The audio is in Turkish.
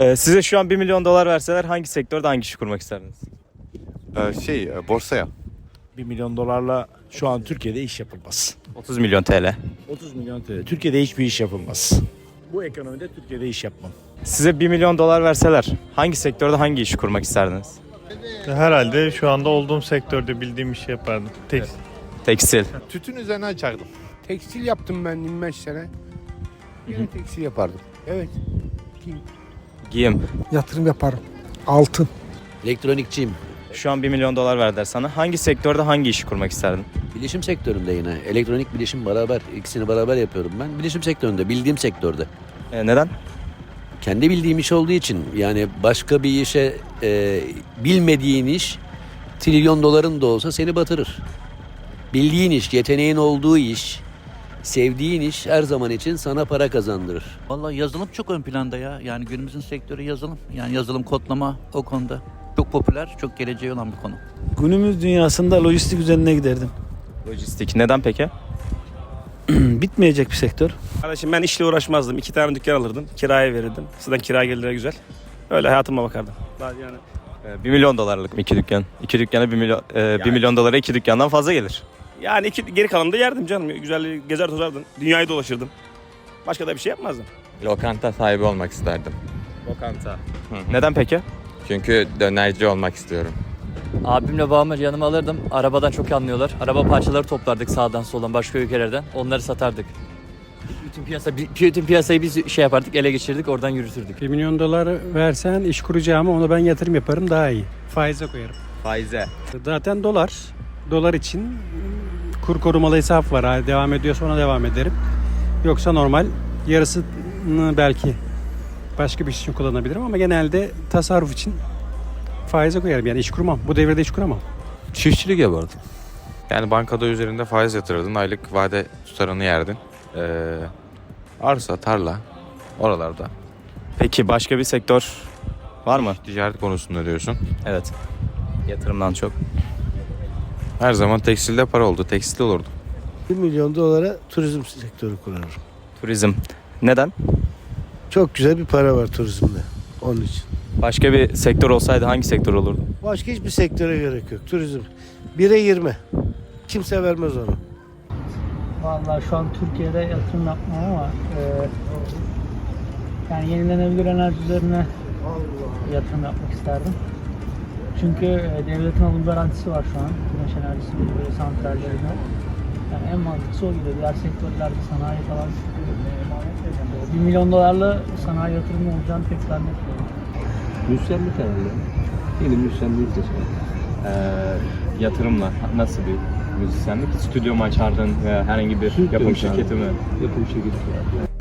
Ee, size şu an 1 milyon dolar verseler hangi sektörde hangi işi kurmak isterdiniz? Ee, şey e, borsaya. 1 milyon dolarla şu an Türkiye'de iş yapılmaz. 30 milyon TL. 30 milyon TL. Türkiye'de hiçbir iş yapılmaz. Bu ekonomide Türkiye'de iş yapmam. Size 1 milyon dolar verseler hangi sektörde hangi işi kurmak isterdiniz? Herhalde şu anda olduğum sektörde bildiğim işi yapardım. Tek Tekstil. Tütün üzerine açardım. Tekstil yaptım ben 25 sene. Yine tekstil yapardım. Evet. Giyim. Yatırım yaparım. Altın. Elektronikçiyim. Şu an 1 milyon dolar verdiler sana. Hangi sektörde hangi işi kurmak isterdin? Bilişim sektöründe yine. Elektronik bilişim beraber. ikisini beraber yapıyorum ben. Bilişim sektöründe, bildiğim sektörde. Ee, neden? Kendi bildiğim iş olduğu için yani başka bir işe e, bilmediğin iş trilyon doların da olsa seni batırır. Bildiğin iş, yeteneğin olduğu iş, sevdiğin iş her zaman için sana para kazandırır. Vallahi yazılım çok ön planda ya. Yani günümüzün sektörü yazılım. Yani yazılım kodlama o konuda çok popüler, çok geleceği olan bir konu. Günümüz dünyasında lojistik üzerine giderdim. Lojistik. Neden peki? Bitmeyecek bir sektör. Kardeşim ben işle uğraşmazdım. İki tane dükkan alırdım. Kiraya verirdim. Sizden kira gelirleri güzel. Öyle hayatıma bakardım. Daha Yani 1 milyon dolarlık mı iki dükkan? İki dükkana 1 milyon, e, 1 milyon dolara iki dükkandan fazla gelir. Yani iki, geri kalanını da yerdim canım. Güzel gezer tozardım. Dünyayı dolaşırdım. Başka da bir şey yapmazdım. Lokanta sahibi olmak isterdim. Lokanta. Neden peki? Çünkü dönerci olmak istiyorum. Abimle babamı yanıma alırdım. Arabadan çok anlıyorlar. Araba parçaları toplardık sağdan soldan başka ülkelerden. Onları satardık. Bütün piyasa bütün piyasayı biz şey yapardık, ele geçirdik, oradan yürütürdük. 1 milyon dolar versen iş kuracağıma ona ben yatırım yaparım daha iyi. Faize koyarım. Faize. Zaten dolar. Dolar için kur korumalı hesap var. Ha, Devam ediyorsa ona devam ederim. Yoksa normal yarısını belki başka bir iş için kullanabilirim ama genelde tasarruf için faize koyarım. Yani iş kurmam. Bu devirde iş kuramam. Çiftçilik yapardım. Yani bankada üzerinde faiz yatırırdın, aylık vade tutarını yerdin. Ee, arsa, tarla, oralarda. Peki başka bir sektör var mı? Ticaret konusunda diyorsun. Evet. Yatırımdan çok. Her zaman tekstilde para oldu, tekstil olurdu. 1 milyon dolara turizm sektörü kurarım. Turizm. Neden? Çok güzel bir para var turizmde. Onun için. Başka bir sektör olsaydı hangi sektör olurdu? Başka hiçbir sektöre gerek yok. Turizm. 1'e 20. Kimse vermez onu. Vallahi şu an Türkiye'de yatırım yapmam ama e, yani yenilenebilir enerji üzerine yatırım yapmak isterdim. Çünkü e, devletin alım garantisi var şu an güneş enerjisi gibi santrallerinde. Yani en mantıklısı o gibi. Diğer sektörlerde sanayi falan e, 1 milyon dolarla sanayi yatırımı olacağını pek zannetmiyorum. Müsellik herhalde. Yeni müsellik seçelim. yatırımla nasıl bir müzisyenlik? Stüdyo mu açardın veya herhangi bir yapım şirketi mi? Yapım şirketi.